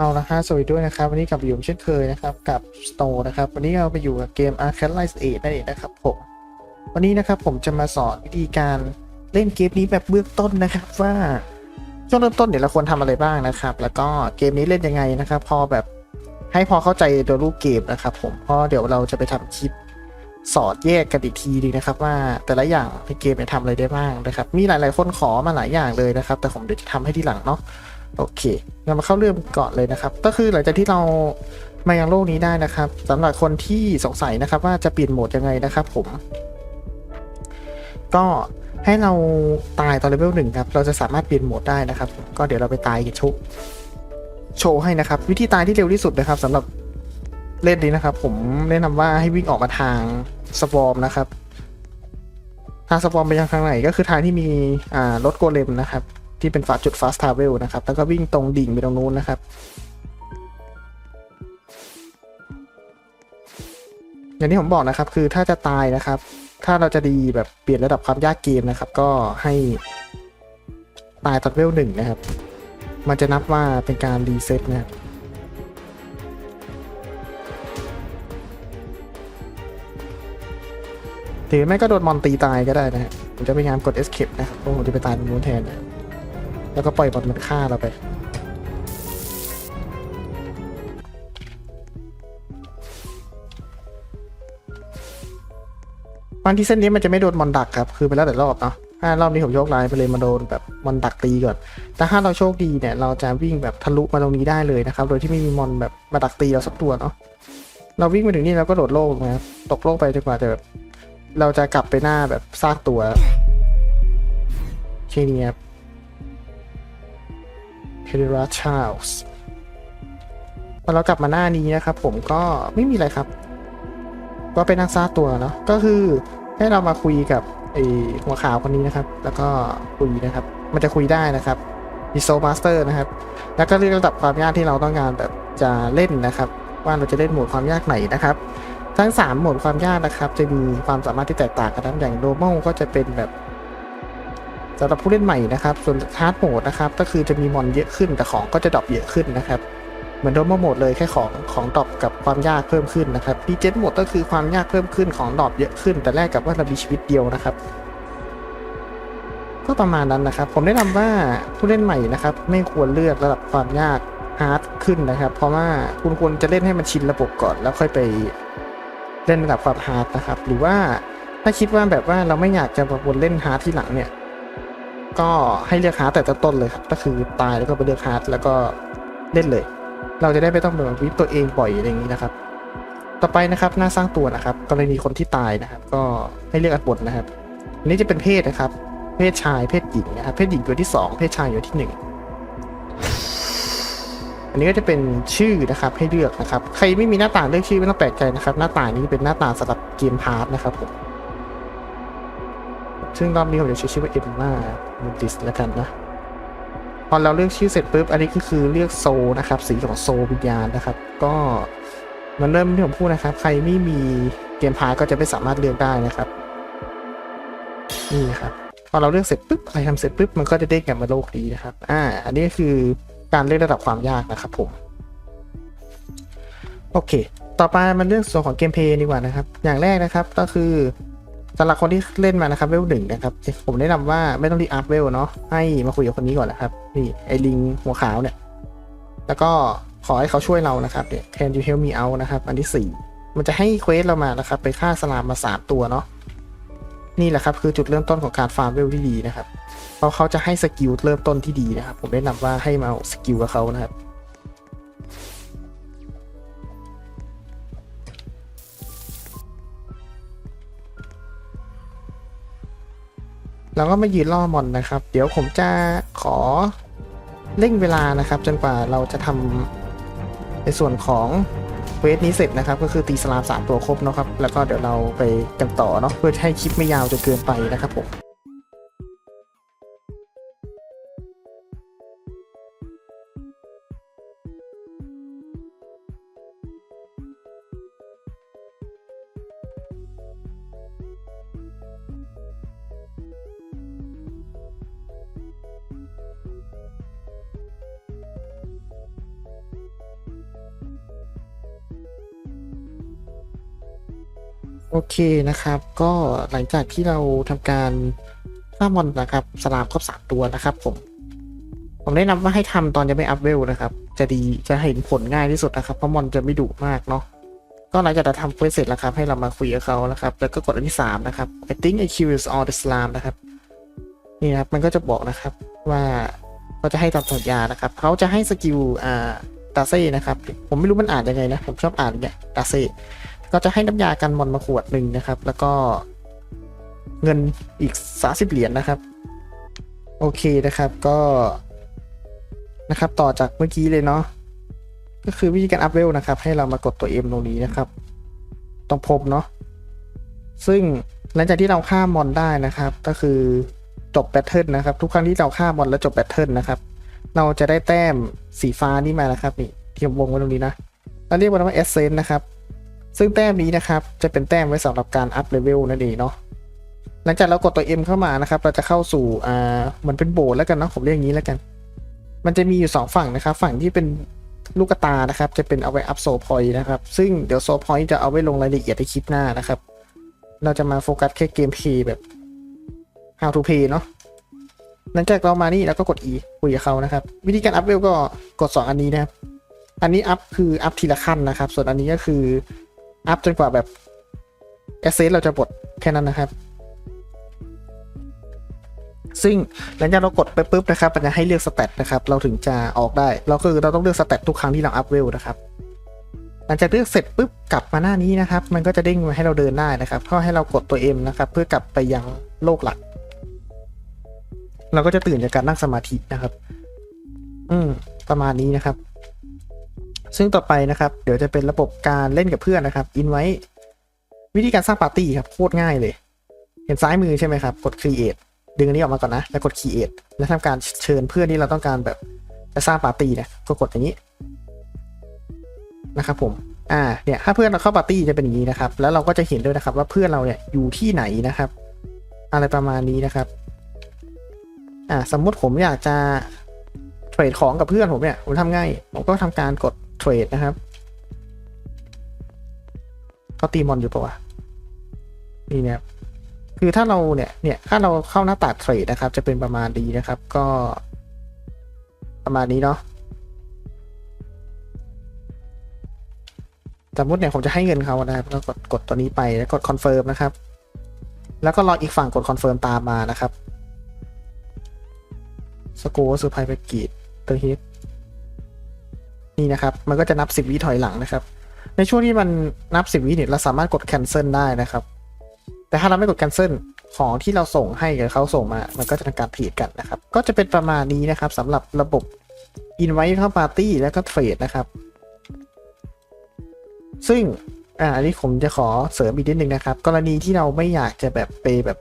เอาละฮะสวัสดีด้วยนะครับ วันนี้กลับอยู่เช่นเคยนะครับ กับ Store นะครับ วันนี้เราไปอยู่กับเกม Arcade Light 8นั่นเองนะครับผม วันนี้นะครับผมจะมาสอนวิธีการเล่นเกมนี้แบบเบื้องต้นนะครับว่าช่วงเริ่มต้นเดี๋ยวเราควรทำอะไรบ้างนะครับ แล้วก็เกมนี้เล่นยังไงนะครับ พอแบบให้พอเข้าใจตัวรูปเกมนะครับ ผมเพราะเดี๋ยวเราจะไปทำคลิปสอนแยกกันอีกทีดีนะครับ ว่าแต่ละอย่างในเกมเนี่ยทำอะไรได้บ้างนะครับ มีหลายๆคนขอมาหลายอย่างเลยนะครับ แต่ผมเดี๋ยวจะทำให้ทีหลังเนาะ โอเคเรามาเข้าเรื่องก่อนเลยนะครับ ก็คือหลังจากที่เรามายังโลกนี้ได้นะครับสำหรับคนที่สงสัยนะครับ ว่าจะเปลี่ยนโหมดยังไงนะครับ ผม ก็ให้เราตายตอนเลเวลหนึ่งครับ เราจะสามารถเปลี่ยนโหมดได้นะครับ ก็เดี๋ยวเราไปตายกันโชว์โชว์ให้นะครับ วิธีตายที่เร็วที่สุดนะครับสำหรับเล่นนี้นะครับ ผมแนะนำว่าให้วิ่งออกมาทางสวอมนะครับ ทางสวอมไปยังทางไหนก็คือทางที่มีอ่ารถโกเลมนะครับ ที่เป็นฝาจุด fast travel นะครับ แล้วก็วิ่งตรงดิ่งไปตรงนู้นนะครับ อย่างที่ผมบอกนะครับ คือถ้าจะตายนะครับ ถ้าเราจะดีแบบเปลี่ยนระดับความยากเกมนะครับ ก็ให้ตายตอนเวลหนึ่งนะครับ มันจะนับว่าเป็นการรีเซ็ตนะครับหรือไม่ก็โดนมอนตีตายก็ได้นะฮะผมจะพยายามกด escape นะครับเพราะผมจะไปตายตรงนู้นแทนนะ แล้วก็ปล่อยบอลมันฆ่าเราไป บางที่เส้นนี้มันจะไม่โดนมอนดักครับ คือไปแล้วแต่รอบเนาะถ้ารอบนี้ผมโยกไลน์ไปเลยมาโดนแบบมอนดักตีก่อน แต่ถ้าเราโชคดีเนี่ย เราจะวิ่งแบบทะลุมาตรงนี้ได้เลยนะครับ โดยที่ไม่มีมอนแบบมาดักตีเราสักตัวเนาะ เราวิ่งมาถึงนี่เราก็โดดโลกนะครับ ตกโลกไปจนกว่าจะแบบเราจะกลับไปหน้าแบบซากตัวแค่นี้ครับ เฮเดราชาลส์พอเรากลับมาหน้านี้นะครับ ผมก็ไม่มีอะไรครับ ก็เป็นนักซ่าตัวเนาะก็คือให้เรามาคุยกับไอหัวขาวคนนี้นะครับ แล้วก็คุยนะครับ มันจะคุยได้นะครับมีโซมาสเตอร์นะครับ แล้วก็เลือกระดับความยากที่เราต้องการแบบจะเล่นนะครับ ว่าเราจะเล่นโหมดความยากไหนนะครับ ทั้ง 3 โหมดความยากนะครับ จะมีความสามารถที่แตกต่างกันนะอย่างโ o ม a l ก็จะเป็นแบบ สำหรับผู้เล่นใหม่นะครับ ส่วนฮาร์ดโหมดนะครับก็คือจะมีมอนเยอะขึ้น แต่ของก็จะดรอปเยอะขึ้นนะครับเหมือนโ o มโหมดเลยแค่ของของดรอปกับความยากเพิ่มขึ้นนะครับดีเจนโหมดก็คือความยากเพิ่มขึ้นของดรอปเยอะขึ้น แต่แรกกับว่าเรามีชีวิตเดียวนะครับ ก็ประมาณนั้นนะครับ ผมแนะนำว่าผู้เล่นใหม่นะครับ ไม่ควรเลือกระดับความยากฮาร์ดขึ้นนะครับ เพราะว่าคุณควรจะเล่นให้มันชินระบบก่อน แล้วค่อยไปเล่นระดับความฮาร์ดนะครับ หรือว่าถ้าคิดว่าแบบว่าเราไม่อยากจะวนเล่นฮาร์ดที่หลังเนี่ย ก็ให้เลือกฮาร์ดแต่ต้นเลยครับก็คือตายแล้วก็ไปเลือกฮาร์ดแล้วก็เล่นเลย เราจะได้ไม่ต้องแบบวิปตัวเองบ่อยอะไรอย่างนี้นะครับ ต่อไปนะครับหน้าสร้างตัวนะครับ กรณีคนที่ตายนะครับ ก็ให้เลือกอันบนนะครับอันนี้จะเป็นเพศนะครับ เพศชายเพศหญิงนะครับเพศหญิงอยู่ที่ 2 เพศชายอยู่ที่ 1อันนี้ก็จะเป็นชื่อนะครับให้เลือกนะครับ ใครไม่มีหน้าต่างเลือกชื่อไม่ต้องแปลกใจนะครับ หน้าต่างนี้เป็นหน้าต่างสำหรับเกมพาร์ทนะครับผม ซึ่งรอบนี้ผมจะใช้ชื่อว่าเอ็มมามูติสแล้วกันนะ พอเราเลือกชื่อเสร็จปุ๊บ อันนี้ก็คือเลือกโซนะครับ สีของโซวิญญาณนะครับ ก็มันเริ่มที่ผมพูดนะครับ ใครไม่มีเกมพาก็จะไม่สามารถเลือกได้นะครับ นี่ครับ พอเราเลือกเสร็จปุ๊บอะไรทำเสร็จปุ๊บ มันก็จะเด้งกลับมาโลกนี้นะครับ อ่า อันนี้คือการเลือกระดับความยากนะครับผม โอเค ต่อไปมันเรื่องส่วนของเกมเพลย์ดีกว่านะครับ อย่างแรกนะครับก็คือ สำหรับคนที่เล่นมานะครับเวลหนึ่งนะครับ ผมแนะนำว่าไม่ต้องรีอัพเวลเนาะให้มาคุยกับคนนี้ก่อนนะครับ นี่ไอลิงหัวขาวเนี่ย แล้วก็ขอให้เขาช่วยเรานะครับเนี่ย Can you help me out นะครับ อันที่สี่มันจะให้เควสเรามานะครับ ไปฆ่าสลามมาสามตัวเนาะนี่แหละครับคือจุดเริ่มต้นของการฟาร์มเวลที่ดีนะครับเพราะเขาจะให้สกิลเริ่มต้นที่ดีนะครับ ผมแนะนำว่าให้มาสกิลกับเขานะครับ เราก็มายืนล่อมอนนะครับ เดี๋ยวผมจะขอเร่งเวลานะครับ จนกว่าเราจะทำในส่วนของเวทนี้เสร็จนะครับ ก็คือตีสลามสามตัวครบเนาะครับ แล้วก็เดี๋ยวเราไปกันต่อเนาะเพื่อให้คลิปไม่ยาวจนเกินไปนะครับผม โอเคนะครับ ก็หลังจากที่เราทำการฆ่ามอนนะครับ สลามครบสามตัวนะครับ ผม ผมแนะนำว่าให้ทำตอนยังไม่อัพเวลนะครับ จะดีจะเห็นผลง่ายที่สุดนะครับ เพราะมอนจะไม่ดุมากเนาะก็หลังจากเราทำเควสเสร็จแล้วครับ ให้เรามาคุยกับเขานะครับ แล้วก็กดอันที่สามนะครับ I think I kills all the slime นะครับ นี่นะครับ มันก็จะบอกนะครับว่าเขาจะให้ตามสัญญานะครับ เขาจะให้สกิลอ่าดาเซ่นะครับ ผมไม่รู้มันอ่านยังไงนะ ผมชอบอ่านเงี้ยดาเซ่ ก็จะให้น้ำยากันมอนมาขวดหนึ่งนะครับ แล้วก็เงินอีกสาสิบเหรียญนะครับ โอเคนะครับก็นะครับต่อจากเมื่อกี้เลยเนาะก็คือวิธีการอัพเวลนะครับ ให้เรามากดตัว M ตรงนี้นะครับ ตรงพบเนาะซึ่งหลังจากที่เราฆ่ามอนได้นะครับ ก็คือจบแบทเทิลนะครับ ทุกครั้งที่เราฆ่ามอนแล้วจบแบทเทิลนะครับ เราจะได้แต้มสีฟ้านี่มานะครับนี่ที่ผมวงไว้ตรงนี้นะเราเรียกว่าเอเซนนะครับ ซึ่งแต้มนี้นะครับ จะเป็นแต้มไว้สำหรับการอัพเลเวลนั่นเองเนาะหลังจากเรากดตัว M เข้ามานะครับ เราจะเข้าสู่อ่าเหมันเป็นโบสถ์แล้วกันเนาะผมเรียกอย่างนี้แล้วกัน มันจะมีอยู่ 2 ฝั่งนะครับ ฝั่งที่เป็นลูกตานะครับ จะเป็นเอาไว้อัพโซพอยต์นะครับ ซึ่งเดี๋ยวโซพอยต์จะเอาไว้ลงรายละเอียดในคลิปหน้านะครับ เราจะมาโฟกัสแค่เกมเพย์แบบ how to play เนาะหลังจากเรามานี่แล้วก็กด E คุยกับเขานะครับ วิธีการอัพเวลก็กด 2 อันนี้นะครับ อันนี้อัพคืออัพทีละขั้นนะครับ ส่วนอันนี้ก็คือ อัพจนกว่าแบบแอสเซทเราจะบดแค่นั้นนะครับ ซึ่งหลังจากเรากดไปปุ๊บนะครับ มันจะให้เลือกสเตตนะครับ เราถึงจะออกได้ เราคือเราต้องเลือกสเตตทุกครั้งที่เราอัพเวลนะครับ หลังจากเลือกเสร็จปุ๊บกลับมาหน้านี้นะครับ มันก็จะเด้งมาให้เราเดินได้นะครับก็ให้เรากดตัว M นะครับ เพื่อกลับไปยังโลกหลัก เราก็จะตื่นจากการนั่งสมาธินะครับ อืมประมาณนี้นะครับ ซึ่งต่อไปนะครับ เดี๋ยวจะเป็นระบบการเล่นกับเพื่อนนะครับอินไว้วิธีการสร้างปาร์ตี้ครับโคตรง่ายเลย เห็นซ้ายมือใช่ไหมครับ กด create ดึงอันนี้ออกมาก่อนนะ แล้วกด create แล้วทำการเชิญเพื่อนที่เราต้องการแบบจะสร้างปาร์ตี้นี่ยก็กดอย่างนี้นะครับผมอ่าเนี่ยถ้าเพื่อนเราเข้าปาร์ตี้จะเป็นอย่างนี้นะครับ แล้วเราก็จะเห็นด้วยนะครับ ว่าเพื่อนเราเนี่ยอยู่ที่ไหนนะครับ อะไรประมาณนี้นะครับอ่าสมมุติผมอยากจะเทรดของกับเพื่อนผมเนี่ยผมทำง่ายผมก็ทำการกด เทรดนะครับเขาตีมอนอยู่ปะวะนี่เนี่ยคือถ้าเราเนี่ยเนี่ยถ้าเราเข้าหน้าตัดเทรดนะครับ จะเป็นประมาณนี้นะครับ ก็ ประมาณนี้เนาะสมมติเนี่ยผมจะให้เงินเขานะครับแล้วกดกดตัวนี้ไปแล้วกดคอนเฟิร์มนะครับ แล้วก็รออีกฝั่งกดคอนเฟิร์มตามมานะครับสโกสือไพไปกีดเตอร์ฮิต นี่นะครับ มันก็จะนับสิบวิถอยหลังนะครับ ในช่วงที่มันนับสิบวิเนี่ยเราสามารถกด cancel ได้นะครับ แต่ถ้าเราไม่กด cancel ของที่เราส่งให้กับเขาส่งมา มันก็จะทำการผิดกันนะครับ ก็จะเป็นประมาณนี้นะครับสำหรับระบบ invite เข้าปาร์ตี้แล้วก็เทรดนะครับ ซึ่งอ่าอันนี้ผมจะขอเสริมอีกนิดนึงนะครับ กรณีที่เราไม่อยากจะแบบไปแบบ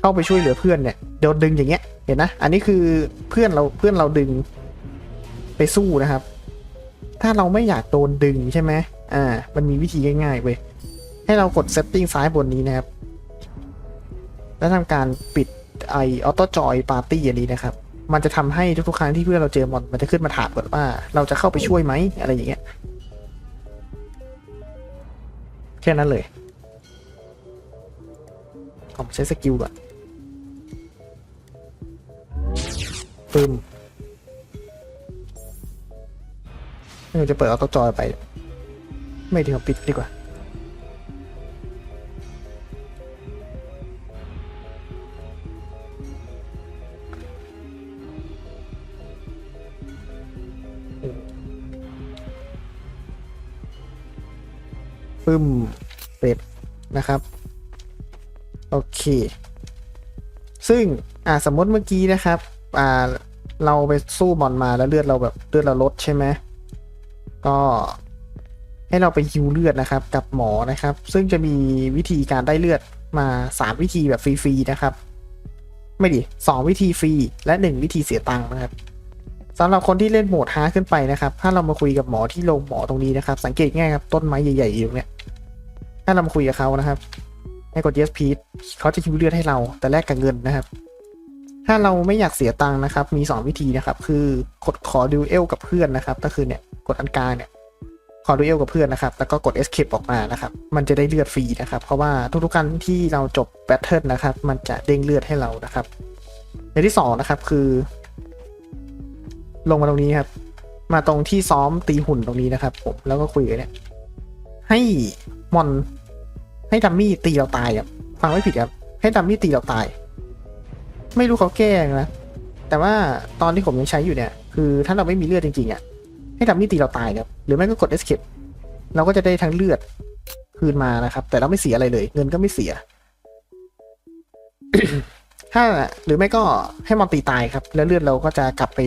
เข้าไปช่วยเหลือเพื่อนเนี่ยโดนดึงอย่างเงี้ยเห็นนะ อันนี้คือเพื่อนเราเพื่อนเราดึง ไปสู้นะครับ ถ้าเราไม่อยากโดนดึงใช่ไหมอ่า มันมีวิธีง่ายๆเว้ย ให้เรากด setting ซ้ายบนนี้นะครับ แล้วทำการปิดไอออโต้จอยปาร์ตี้อันนี้นะครับ มันจะทำให้ทุกๆครั้งที่เพื่อนเราเจอมอน มันจะขึ้นมาถามก่อนว่า เราจะเข้าไปช่วยไหมอะไรอย่างเงี้ย แค่นั้นเลยผมใช้สกิลก่อนปึ้ม เราจะเปิดออโต้จอยไป ไม่ดีกว่าปิดดีกว่าปึ้มเป็ดนะครับ โอเค ซึ่งอ่าสมมติเมื่อกี้นะครับ อ่าเราไปสู้มอนมาแล้วเลือดเราแบบเลือดเราลดใช่ไหม ก็ให้เราไปฮิวเลือดนะครับ กับหมอนะครับ ซึ่งจะมีวิธีการได้เลือดมา 3 วิธีแบบฟรีๆนะครับ ไม่ดิสองวิธีฟรีและ 1 วิธีเสียตังค์นะครับสำหรับคนที่เล่นโหมดฮาร์ขึ้นไปนะครับ ถ้าเรามาคุยกับหมอที่โรงหมอตรงนี้นะครับ สังเกตง่ายครับ ต้นไม้ใหญ่ๆอยู่เนี่ย ถ้าเรามาคุยกับเขานะครับ ให้กด yes please เขาจะคิวเลือดให้เรา แต่แลกกับเงินนะครับ ถ้าเราไม่อยากเสียตังค์นะครับ มี 2 วิธีนะครับ คือกดขอดิวเอลกับเพื่อนนะครับ ก็คือเนี่ยกดอันกลางเนี่ยขอดูเอลกับเพื่อนนะครับ แล้วก็กด escape ออกมานะครับ มันจะได้เลือดฟรีนะครับ เพราะว่าทุกๆครั้งที่เราจบแบทเทิลนะครับ มันจะเด้งเลือดให้เรานะครับ ในที่สองนะครับคือ ลงมาตรงนี้ครับ มาตรงที่ซ้อมตีหุ่นตรงนี้นะครับ ผมแล้วก็คุยกันเนี่ย ให้มอนให้ดัมมี่ตีเราตายครับฟังไม่ผิดครับ ให้ดัมมี่ตีเราตาย ไม่รู้เขาแก้ยังนะแต่ว่าตอนที่ผมยังใช้อยู่เนี่ย คือถ้าเราไม่มีเลือดจริงๆอะ ให้ดัมมี่ตีเราตายครับหรือไม่ก็กด escape เราก็จะได้ทั้งเลือดคืนมานะครับ แต่เราไม่เสียอะไรเลย เงินก็ไม่เสีย ถ้าหรือไม่ก็ให้มอนตีตายครับ แล้วเลือดเราก็จะกลับไป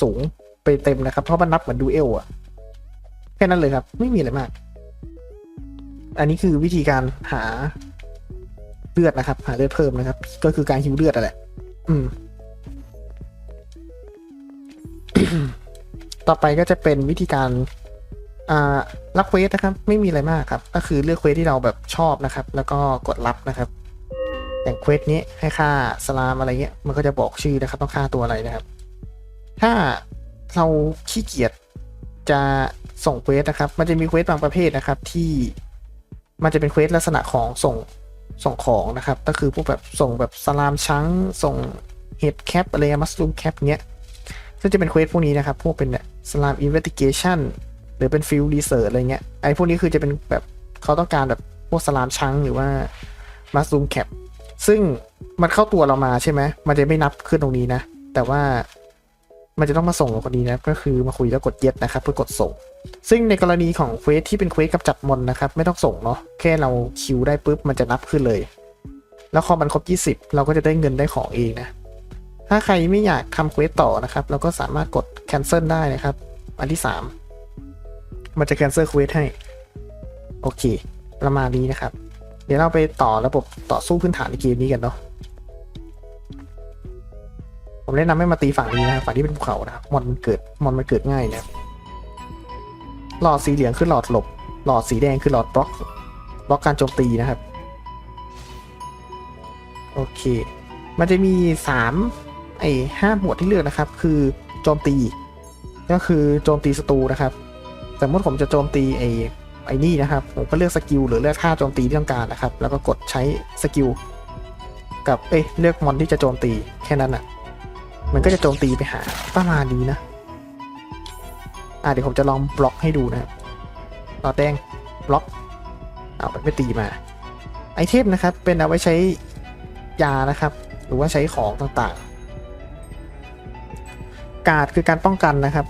สูงไปเต็มนะครับ เพราะมันนับเหมือนดูเอลอะแค่นั้นเลยครับ ไม่มีอะไรมาก อันนี้คือวิธีการหา เลือดนะครับ หาเลือดเพิ่มนะครับ ก็คือการฮิวเลือดอะแหละ อืม ต่อไปก็จะเป็นวิธีการอ่ารับเควสนะครับ ไม่มีอะไรมากครับ ก็คือเลือกเควสที่เราแบบชอบนะครับ แล้วก็กดรับนะครับอย่างเควสนี้ให้ค่าสลามอะไรเงี้ย มันก็จะบอกชื่อนะครับ ต้องค่าตัวอะไรนะครับ ถ้าเราขี้เกียจจะส่งเควสนะครับ มันจะมีเควสบางประเภทนะครับ ที่มันจะเป็นเควสลักษณะของส่ง ส่งของนะครับ ก็คือพวกแบบส่งแบบสลามช้างส่งเห็ดแคปอะไรมัสลูมแคปเงี้ยซึ่งจะเป็นเควสพวกนี้นะครับ พวกเป็นเนี่ยสลามอินเวสติเกชันหรือเป็นฟิลรีเสิร์ชอะไรเงี้ย ไอ้พวกนี้คือจะเป็นแบบเขาต้องการแบบพวกสลามชังหรือว่ามัสลูมแคปซึ่งมันเข้าตัวเรามาใช่ไหม มันจะไม่นับขึ้นตรงนี้นะ แต่ว่า มันจะต้องมาส่งกับคนนี้นะก็คือมาคุยแล้วกดเย็ดนะครับเพื่อกดส่ง ซึ่งในกรณีของเควสที่เป็นเควสกับจัดมอนนะครับไม่ต้องส่งเนาะแค่เราคิวได้ปุ๊บมันจะนับขึ้นเลย แล้วพอมันครบ 20 เราก็จะได้เงินได้ของเองนะถ้าใครไม่อยากทำเควสต่อนะครับเราก็สามารถกด cancel ได้นะครับ อันที่ 3 มันจะ cancel เควสให้ โอเค ประมาณนี้นะครับ เดี๋ยวเราไปต่อระบบต่อสู้พื้นฐานในเกมนี้กันเนาะ ผมแนะนำให้มาตีฝั่งนี้นะครับฝั่งที่เป็นภูเขานะครับมอนมันเกิดมอนมันเกิดง่ายนะครับหลอดสีเหลืองคือหลอดหลบ หลอดสีแดงคือหลอดบล็อกบล็อกการโจมตีนะครับ โอเค มันจะมีสามไอ้ห้าหมวดที่เลือกนะครับ คือโจมตี ก็คือโจมตีศัตรูนะครับสมมติผมจะโจมตีไอ้ไอ้นี่นะครับ ผมก็เลือกสกิลหรือเลือกท่าโจมตีที่ต้องการนะครับ แล้วก็กดใช้สกิลกับเอ้ยเลือกมอนที่จะโจมตีแค่นั้นอะ มันก็จะโจมตีไปหาประมาณนี้นะ อ่าเดี๋ยวผมจะลองบล็อกให้ดูนะครับต่อแดงบล็อก เอามันไม่ตีมา ไอเทมนะครับ เป็นเอาไว้ใช้ยานะครับ หรือว่าใช้ของต่างๆ กาดคือการป้องกันนะครับ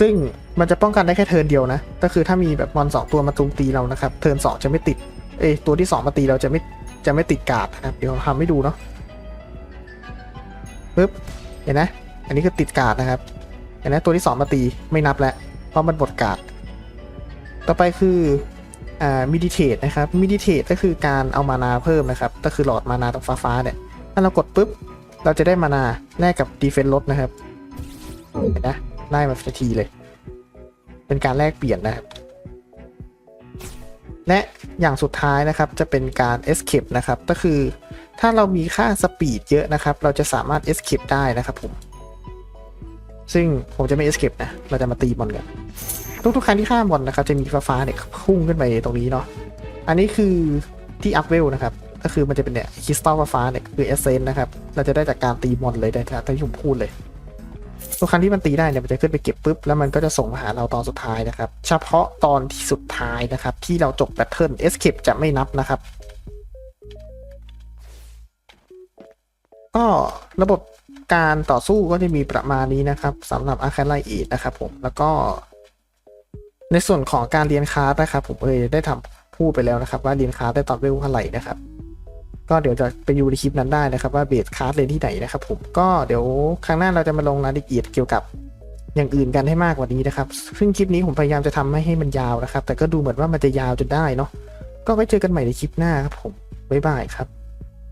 ซึ่งมันจะป้องกันได้แค่เทินเดียวนะ ก็คือถ้ามีแบบมอนสองตัวมาตุมตีเรานะครับ เทินสองจะไม่ติด เอตัวที่สองมาตีเราจะไม่จะไม่ติดกาดนะครับ เดี๋ยวทำให้ดูเนาะปึ๊บ เห็นไหมอันนี้คือติดกาดนะครับ เห็นไหมตัวที่สองมาตีไม่นับแล้ว เพราะมันบดกาด ต่อไปคืออ่ามิดิเทตนะครับมิดิเทตก็คือการเอามานาเพิ่มนะครับ ก็คือหลอดมานาตรงฟ้าๆเนี่ย ถ้าเรากดปุ๊บ เราจะได้มานาแลกกับดีเฟนลดนะครับเห็นนะได้มาทันทีเลย เป็นการแลกเปลี่ยนนะครับ และอย่างสุดท้ายนะครับจะเป็นการ escape นะครับ ก็คือ ถ้าเรามีค่าสปีดเยอะนะครับ เราจะสามารถ escape ได้นะครับผม ซึ่งผมจะไม่ escape นะ เราจะมาตีบอลกัน ทุกๆครั้งที่ข้ามบอลนะครับ จะมีฟ้าๆเนี่ยพุ่งขึ้นไปตรงนี้เนาะ อันนี้คือที่อัพเวลนะครับ ก็คือมันจะเป็นเนี่ยคริสตัลฟ้าๆเนี่ยคือเอเซนนะครับ เราจะได้จากการตีบอลเลยได้จากที่ผมพูดเลยทุกครั้งที่มันตีได้เนี่ยมันจะขึ้นไปเก็บปุ๊บแล้วมันก็จะส่งมาหาเราตอนสุดท้ายนะครับ เฉพาะตอนที่สุดท้ายนะครับ ที่เราจบแบทเทิล escape จะไม่นับนะครับ ก็ระบบการต่อสู้ก็จะมีประมาณนี้นะครับสำหรับอาคาไลเอทนะครับผมแล้วก็ ในส่วนของการเรียนคลาสนะครับ ผมเอยได้ทำพูดไปแล้วนะครับ ว่าเรียนคลาสได้ตอนเวลเท่าไหร่นะครับ ก็เดี๋ยวจะไปดูในคลิปนั้นได้นะครับ ว่าเบสคลาสเรียนที่ไหนนะครับ ผมก็เดี๋ยวครั้งหน้าเราจะมาลงรายละเอียดเกี่ยวกับอย่างอื่นกันให้มากกว่านี้นะครับ ซึ่งคลิปนี้ผมพยายามจะทำไม่ให้มันยาวนะครับ แต่ก็ดูเหมือนว่ามันจะยาวจนได้เนาะก็ไว้เจอกันใหม่ในคลิปหน้าครับผมบ๊ายบายครับ